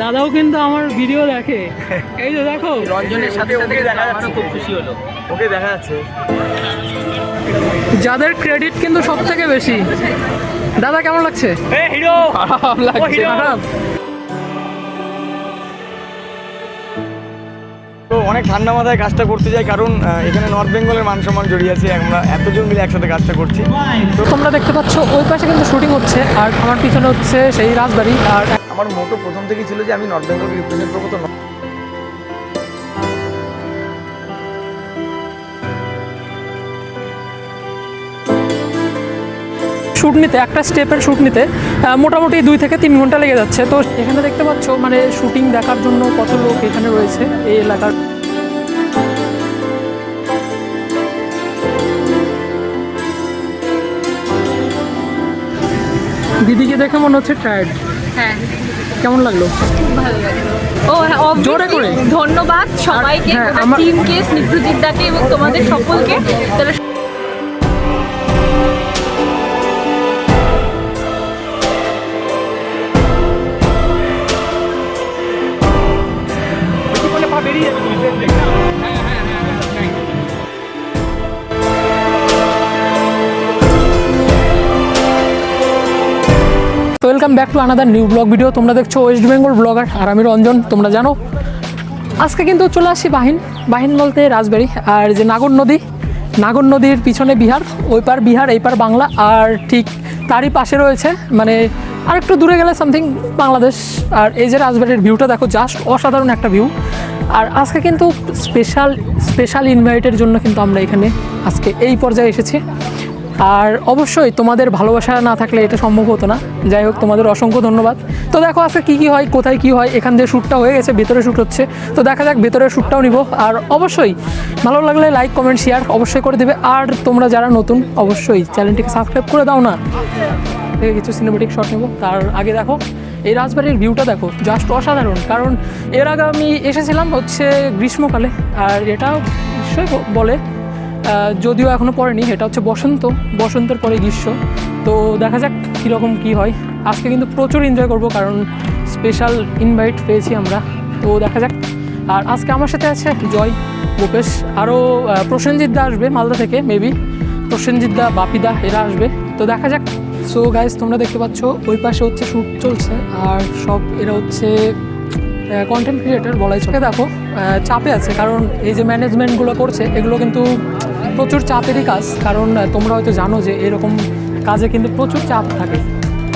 দাদাও কিন্তু আমার ভিডিও দেখে। এই যে দেখো। রঞ্জনের সাথে সাথে ওকে দেখা যাচ্ছে। খুব খুশি হলো। ওকে দেখা যাচ্ছে। যাদের ক্রেডিট কিন্তু সব থেকে বেশি। দাদা কেমন লাগছে? এ হিরো খারাপ লাগছে তো অনেক ঠান্ডা মাথায় কাজটা করতে যাই কারণ এখানে নর্থ বেঙ্গলের মান সম্মান জড়িয়ে আছে। আমরা এতজন মিলে একসাথে কাজটা করছি। তো তোমরা দেখতে পাচ্ছ ওই পাশে কিন্তু শুটিং হচ্ছে আর আমার পিছনে হচ্ছে সেই রাজবাড়ি আর আমার মোটো প্রথম থেকেই ছিল যে আমি নর্থ বেঙ্গলকে রিপ্রেজেন্ট করব, তো শ্যুট নিতে একটা স্টেপের শ্যুট নিতে মোটামুটি দুই থেকে তিন ঘণ্টা লেগে যাচ্ছে। তো এখানে দেখতে পাচ্ছ মানে শুটিং দেখার জন্য কত লোক এখানে রয়েছে এই এলাকার। দিদিকে দেখে মনে হচ্ছে টায়ার্ড হ্যাঁ। কেমন লাগল? ভালো লাগল। ও হ্যাঁ জোরে করে। ধন্যবাদ সবাইকে টিমকে স্নিগ্ধজিৎ দাকে এবং তোমাদের সকলকে। তারা welcome back to another new vlog video তোমরা দেখছ ওয়েস্ট বেঙ্গল ব্লগার আর আমি রঞ্জন তোমরা জানো? আজকে কিন্তু চলে আসি বাহিন। বাহিন বলতে রাজবাড়ি, আর যে নাগর নদী, নাগর নদীর পিছনে বিহার, ওই পার বিহার, এই পার বাংলা, আর ঠিক তারই পাশে রয়েছে মানে আর একটু দূরে গেলে সামথিং বাংলাদেশ। আর এই যে রাজবাড়ির ভিউটা দেখো জাস্ট অসাধারণ একটা ভিউ আর আজকে কিন্তু স্পেশাল স্পেশাল ইনভাইটের জন্য কিন্তু আমরা এখানে আজকে এই পর্যায়ে এসেছি। আর অবশ্যই তোমাদের ভালোবাসা না থাকলে এটা সম্ভব হতো না। যাই হোক, তোমাদের অসংখ্য ধন্যবাদ। তো দেখো, আজকে কী কী হয়, কোথায় কী হয়, এখান দিয়ে শ্যুটটা হয়ে গেছে, ভেতরে শ্যুট হচ্ছে। তো দেখা যাক, ভেতরে শ্যুটটাও নিব। আর অবশ্যই ভালো লাগলে লাইক কমেন্ট শেয়ার অবশ্যই করে দেবে। আর তোমরা যারা নতুন, অবশ্যই চ্যানেলটিকে সাবস্ক্রাইব করে দাও না। থেকে কিছু সিনেমেটিক শট নেব। তার আগে দেখো, এই রাজবাড়ির ভিউটা দেখো জাস্ট অসাধারণ। কারণ এর আগে আমি এসেছিলাম হচ্ছে গ্রীষ্মকালে। আর এটা নিশ্চয়ই বলে যদিও এখনও পড়েনি, এটা হচ্ছে বসন্ত। বসন্তের পরে গ্রীষ্ম। তো দেখা যাক কীরকম কী হয়। আজকে কিন্তু প্রচুর এনজয় করব, কারণ স্পেশাল ইনভাইট পেয়েছি আমরা। তো দেখা যাক। আর আজকে আমার সাথে আছে জয় ভূপেশ আরও প্রসেনজিৎ দা আসবে মালদা থেকে মেবি প্রসেনজিৎ দা বাপিদা এরা আসবে। তো দেখা যাক। সো গাইজ তোমরা দেখতে পাচ্ছ, ওই পাশে হচ্ছে শ্যুট চলছে, আর সব এরা হচ্ছে কন্টেন্ট ক্রিয়েটার বলাই চলে। দেখো চাপে আছে, কারণ এই যে ম্যানেজমেন্টগুলো করছে, এগুলো কিন্তু প্রচুর চাপেরই কাজ কারণ তোমরা হয়তো জানো যে এরকম কাজে কিন্তু প্রচুর চাপ থাকে।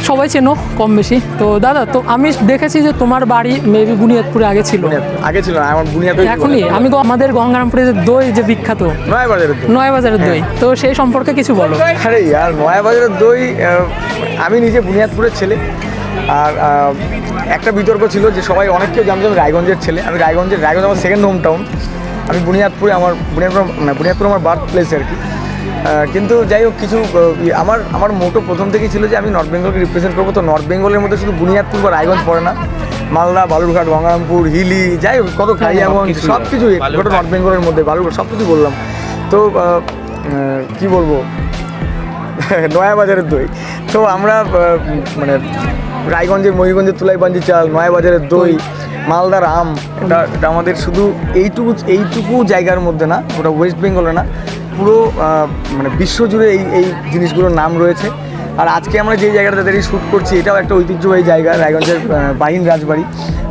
সবাই চেনো কম বেশি। তো দাদা তো আমি দেখেছি যে তোমার বাড়ি মেবি বুনিয়াদপুরে আগে ছিল। আগে ছিল না আমার বুনিয়াদ এখনই। আমি আমাদের গঙ্গারামপুরে যে দই যে বিখ্যাত নয় বাজারের দই। নয় বাজারের দই তো সেই সম্পর্কে কিছু বলো। আরে আর নয়া বাজারের দই আমি নিজে বুনিয়াদপুরের ছেলে। আর একটা বিতর্ক ছিল যে সবাই অনেক কেউ জানতো আমি রায়গঞ্জের ছেলে। আমি রায়গঞ্জের রায়গঞ্জ আমার সেকেন্ড হোম টাউন আমি বুনিয়াদপুরে আমার বুনিয়াদপুর মানে বুনিয়াদপুর আমার বার্থ প্লেস আর কি। কিন্তু যাই হোক কিছু আমার আমার মোটো প্রথম থেকেই ছিল যে আমি নর্থ বেঙ্গলকে রিপ্রেজেন্ট করব। তো নর্থ বেঙ্গলের মধ্যে শুধু বুনিয়াদপুর বা রায়গঞ্জ পড়ে না মালদা বালুরঘাট গঙ্গারামপুর হিলি যাই হোক কত খাইয়াগঞ্জ সব কিছু গোটা নর্থ বেঙ্গলের মধ্যে বালুরঘাট সব কিছু বললাম। তো কি বলব? নয়াবাজারের দই। তো আমরা মানে রায়গঞ্জের ময়ূরগঞ্জের তুলাইবাঞ্জি চাল নয়াবাজারের দই মালদার আম, এটা এটা আমাদের শুধু এইটুকু এইটুকু জায়গার মধ্যে না ওটা ওয়েস্ট বেঙ্গলে না, পুরো মানে বিশ্বজুড়ে এই এই জিনিসগুলোর নাম রয়েছে। আর আজকে আমরা যে জায়গাটা দাঁড়িয়ে শ্যুট করছি এটাও একটা ঐতিহ্যবাহী জায়গা রায়গঞ্জের বাহিন রাজবাড়ি।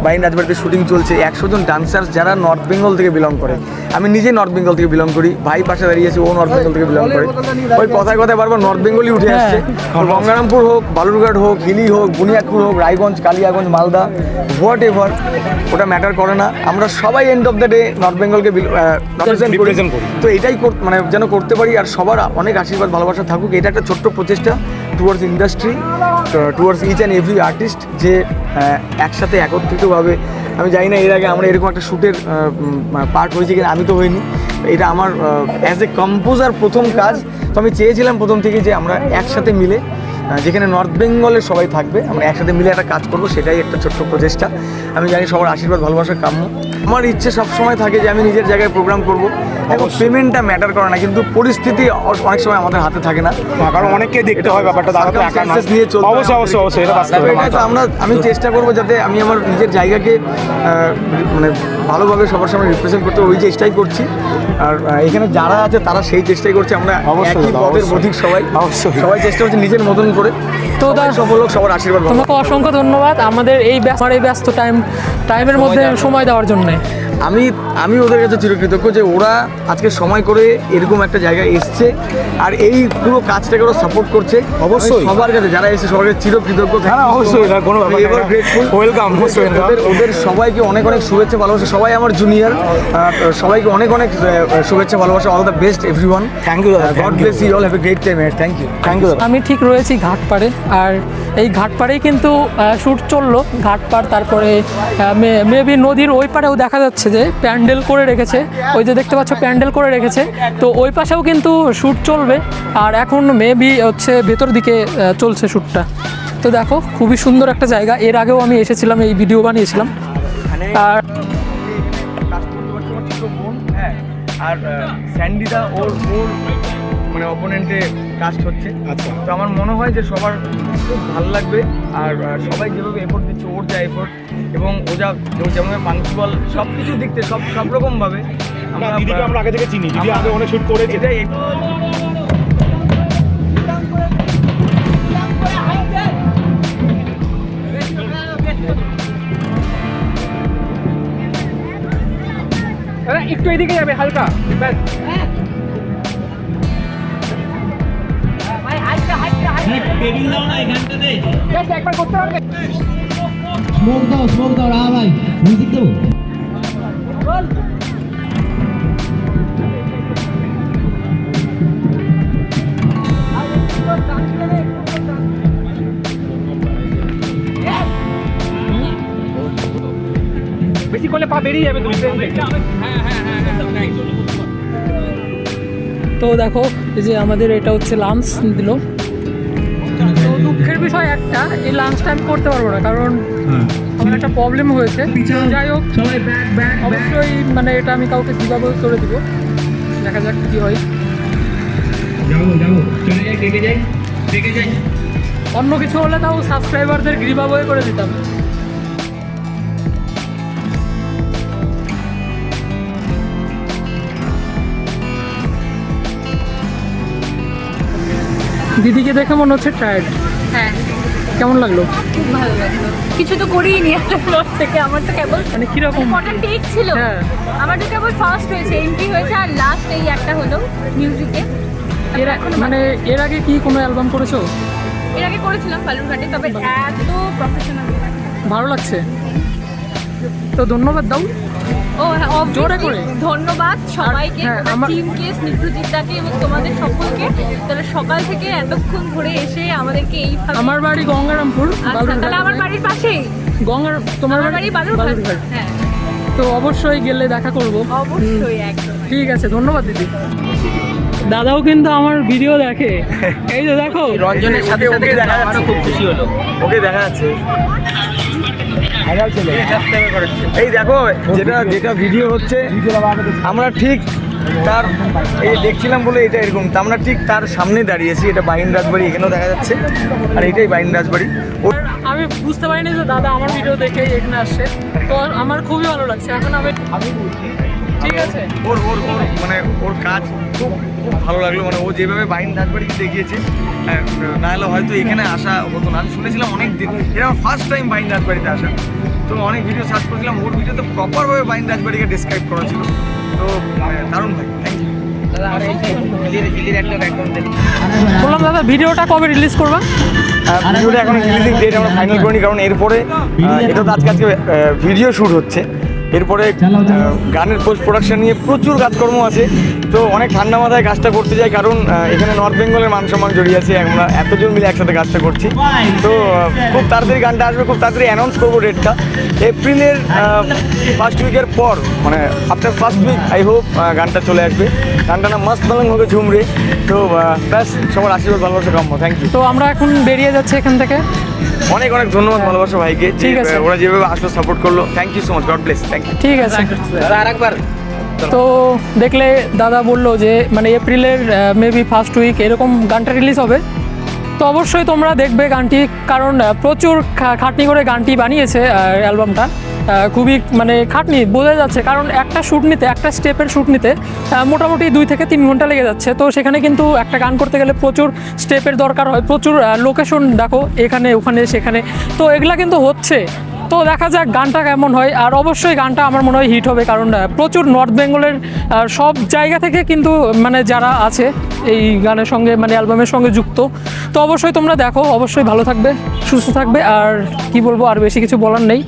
বাহিন রাজবাড়িতে শুটিং চলছে। একশো জন ডান্সার্স যারা নর্থ বেঙ্গল থেকে বিলং করে। আমি নিজে নর্থ বেঙ্গল থেকে বিলং করি। ভাই পাশে দাঁড়িয়েছে ও নর্থ বেঙ্গল থেকে বিলং করে। ওই কথায় কথায় বারবার নর্থ বেঙ্গলই উঠে আসছে। গঙ্গারামপুর হোক বালুরঘাট হোক হিলি হোক বুনিয়াদপুর হোক রায়গঞ্জ কালিয়াগঞ্জ মালদা হোয়াট এভার ওটা ম্যাটার করে না। আমরা সবাই end of the day north বেঙ্গলকে represent তো এটাই মানে যেন করতে পারি আর সবার অনেক আশীর্বাদ ভালোবাসা থাকুক এটা একটা ছোট্ট প্রচেষ্টা। Towards industry towards each and every artist যে একসাথে একত্রিতভাবে, আমি জানি না এর আগে আমরা এরকম একটা শ্যুটের পার্ট হয়েছে কিনা, আমি তো হইনি, এটা আমার অ্যাজ এ কম্পোজার প্রথম কাজ, তো আমি চেয়েছিলাম প্রথম থেকে যে আমরা একসাথে মিলে যেখানে নর্থ বেঙ্গলের সবাই থাকবে আমরা একসাথে মিলে একটা কাজ করব সেটাই একটা ছোট্ট প্রচেষ্টা। আমি জানি সবার আশীর্বাদ ভালোবাসা কাম্য। আমার ইচ্ছে সবসময় থাকে যে আমি নিজের জায়গায় প্রোগ্রাম করব। এবং পেমেন্টটা ম্যাটার করে না কিন্তু পরিস্থিতি অনেক সময় আমাদের হাতে থাকে না। না, কারণ অনেককে দেখতে হয় ব্যাপারটা নয়। চলতে অবশ্যই অবশ্যই অবশ্যই এটা আমরা আমি চেষ্টা করব যাতে আমি আমার নিজের জায়গাকে মানে ভালোভাবে সবার সামনে রিপ্রেজেন্ট করতে ওই চেষ্টাই করছি। আর এখানে যারা আছে তারা সেই চেষ্টাই করছে আমরা অবশ্যই একই পথের অবশ্যই। পথিক সবাই। অবশ্যই। সবাই চেষ্টা করছে নিজের মতন করে। তো সবার আশীর্বাদ তোমাকে অসংখ্য ধন্যবাদ। আমাদের এই ব্যস্ত আমার এই ব্যস্ত টাইম টাইমের মধ্যে সময় দেওয়ার জন্য। আমি আমি ওদের কাছে চিরকৃতজ্ঞ যে ওরা আজকে সময় করে এরকম একটা জায়গায় এসছে আর এই পুরো কাজটাকে ওরা সাপোর্ট করছে। অবশ্যই। সবার কাছে যারা এসে সবার কাছে চিরকৃতজ্ঞ হ্যাঁ, অবশ্যই, কোনো welcome. ওদের ওদের সবাইকে অনেক অনেক শুভেচ্ছা ভালোবাসা। সবাই আমার জুনিয়র সবাইকে অনেক অনেক শুভেচ্ছা ভালোবাসা। All the best everyone you, দাদা, god. Bless you all have a great time thank you thank you দাদা। আমি ঠিক রয়েছি ঘাটপাড়ে আর এই ঘাটপাড়েই কিন্তু শ্যুট চলল। ঘাটপাড় তারপরে মেবি নদীর ওই পাড়েও দেখা যাচ্ছে যে প্যান্ডেল করে রেখেছে। ওই যে দেখতে পাচ্ছ, প্যান্ডেল করে রেখেছে। তো ওই পাশেও কিন্তু শ্যুট চলবে। আর এখন মেবি হচ্ছে ভেতর দিকে চলছে শ্যুটটা তো দেখো, খুবই সুন্দর একটা জায়গা। এর আগেও আমি এসেছিলাম, এই ভিডিও বানিয়েছিলাম। আর আর স্যান্ডিদা ওর ওর মানে অপোনেন্টে কাজ হচ্ছে। আচ্ছা। তো আমার মনে হয় যে সবার খুব ভালো লাগবে আর সবাই যেভাবে এফোর্ট দিচ্ছে ওর যা এফোর্ট এবং ও যা যেমন পাঞ্চুয়াল সব কিছু দিক থেকে সব সব রকমভাবে দিদিকে আমরা আগে থেকে চিনি দিদি আগে অনেক শুট করেছে। এটাই একটু এদিকে যাবে হালকা স্মোক দাও স্মোক দাও রা ভাই মিউজিক দেবো? বেশি করলে পা বেরিয়ে যাবে তুমি তো দেখো এই যে আমাদের এটা হচ্ছে লাঞ্চ দিল। দুঃখের বিষয় একটা এই লাঞ্চ টাইম করতে পারব না কারণ আমার একটা প্রবলেম হয়েছে। যাই হোক সবাই ব্যাক ব্যাক অবশ্যই মানে এটা আমি কাউকে দিবাবো করে দিব দেখা যাক কি হয়। অন্য কিছু হলে তাও সাবস্ক্রাইবারদের গ্রিবা বয়ে করে দিতাম। দিদিকে দেখে মনে হচ্ছে টায়ার্ড হ্যাঁ। কেমন লাগল? খুব ভালো লাগল। কিছু তো করিই নি একটা ব্লগ থেকে। আমার তো কেবল মানে কীরকম? কটা টেক ছিল? হ্যাঁ। আমার তো কেবল ফার্স্ট হয়েছে এন্ট্রি হয়েছে আর লাস্ট এই একটা হলো মিউজিকে এর মানে এর আগে কি কোনো অ্যালবাম করেছ? এর আগে করেছিলাম বালুরঘাটে তবে এত প্রফেশনাল ভালো লাগছে। তো ধন্যবাদ দাও। ও হ্যাঁ জোরে করে। ধন্যবাদ সবাইকে হ্যাঁ, টিমকে স্নিগ্ধজিৎদাকে এবং তোমাদের সকলকে। তারা সকাল থেকে এতক্ষণ ধরে এসে আমাদেরকে এইভাবে আমার বাড়ি গঙ্গারামপুর আচ্ছা তাহলে আমার বাড়ির পাশেই? গঙ্গার তোমার আমার বাড়ি বালুরঘাট। হ্যাঁ। তো অবশ্যই গেলে দেখা করব। অবশ্যই একদম। ঠিক আছে ধন্যবাদ দিদি। দাদাও কিন্তু আমার ভিডিও দেখে। এই যে দেখো। রঞ্জনের সাথে ওকে দেখা যাচ্ছে। খুব খুশি হলো। ওকে দেখা যাচ্ছে। এই দেখো যেটা যেটা ভিডিও হচ্ছে আমরা ঠিক তার এই দেখছিলাম বলে এটা এরকম তা আমরা ঠিক তার সামনে দাঁড়িয়েছি এটা বাইন রাজবাড়ি এখানেও দেখা যাচ্ছে আর এটাই বাইন রাজবাড়ি। আমি বুঝতে পারিনি যে দাদা আমার ভিডিও দেখে এখানে আসছে। তো আমার খুবই ভালো লাগছে। এখন আমি ঠিক আছে। ওর ওর ওর মানে ওর কাজ খুব খুব ভালো লাগল। মানে ও যেভাবে বাইন রাজবাড়িকে দেখিয়েছে হ্যাঁ, না হলে হয়তো এখানে আসা হতো না। আমি শুনেছিলাম অনেক দিন এটা আমার ফার্স্ট টাইম বাইন রাজবাড়িতে আসা। তো অনেক ভিডিও সার্চ করেছিলাম ওর ভিডিওতে প্রপারভাবে বাইন রাজবাড়িকে ডিসক্রাইব করা ছিল। তো মানে, দারুণ ভাই থ্যাংক ইউ বললাম দাদা ভিডিওটা কবে রিলিজ করবা? ভিডিওটা এখন রিলিজিং ডেট আমরা ফাইনাল করিনি কারণ এরপরে এটা তো আজকে আজকে ভিডিও শ্যুট হচ্ছে। এরপরে গানের পোস্ট প্রোডাকশন নিয়ে প্রচুর কাজকর্ম আছে। তো অনেক ঠান্ডা মাথায় কাজটা করতে যাই, কারণ এখানে নর্থ বেঙ্গলের মান সম্মান জড়িয়ে আছে, আমরা এতজন মিলে একসাথে কাজটা করছি। তো খুব তাড়াতাড়ি গানটা আসবে, খুব তাড়াতাড়ি অ্যানাউন্স করব ডেটটা এপ্রিলের ফার্স্ট উইকের পর মানে after first week I hope গানটা চলে আসবে। গানটা না মাস্ত মালং হবে ঝুমরে। তো ব্যাস, সবার আশীর্বাদ, ভালোবাসা, কাম্য। থ্যাংক ইউ তো আমরা এখন বেরিয়ে যাচ্ছি এখান থেকে। অনেক অনেক ধন্যবাদ ভালোবাসা ভাইকে ঠিক আছে। ওরা যেভাবে আসলো সাপোর্ট করল। Thank you so much god bless thank you ঠিক আছে। আরেকবার। তো দেখলে দাদা বলল যে মানে এপ্রিলের মেবি ফার্স্ট উইক এরকম গানটা রিলিজ হবে। তো অবশ্যই তোমরা দেখবে গানটি কারণ প্রচুর খা- খাটনি করে গানটি বানিয়েছে অ্যালবামটা খুবই মানে খাটনি, বোঝা যাচ্ছে। কারণ একটা শ্যুট নিতে, একটা স্টেপের শ্যুট নিতে মোটামুটি দুই থেকে তিন ঘণ্টা লেগে যাচ্ছে। তো সেখানে কিন্তু একটা গান করতে গেলে প্রচুর স্টেপের দরকার হয়, প্রচুর লোকেশন দেখো, এখানে, ওখানে, সেখানে। তো এগুলা কিন্তু হচ্ছে। তো দেখা যাক গানটা কেমন হয়। আর অবশ্যই গানটা আমার মনে হয় হিট হবে, কারণ প্রচুর নর্থ বেঙ্গলের সব জায়গা থেকে কিন্তু মানে যারা আছে এই গানের সঙ্গে মানে অ্যালবামের সঙ্গে যুক্ত। তো অবশ্যই তোমরা দেখো, অবশ্যই ভালো থাকবে, সুস্থ থাকবে। আর কি বলব, আর বেশি কিছু বলার নেই।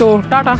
তো টাটা।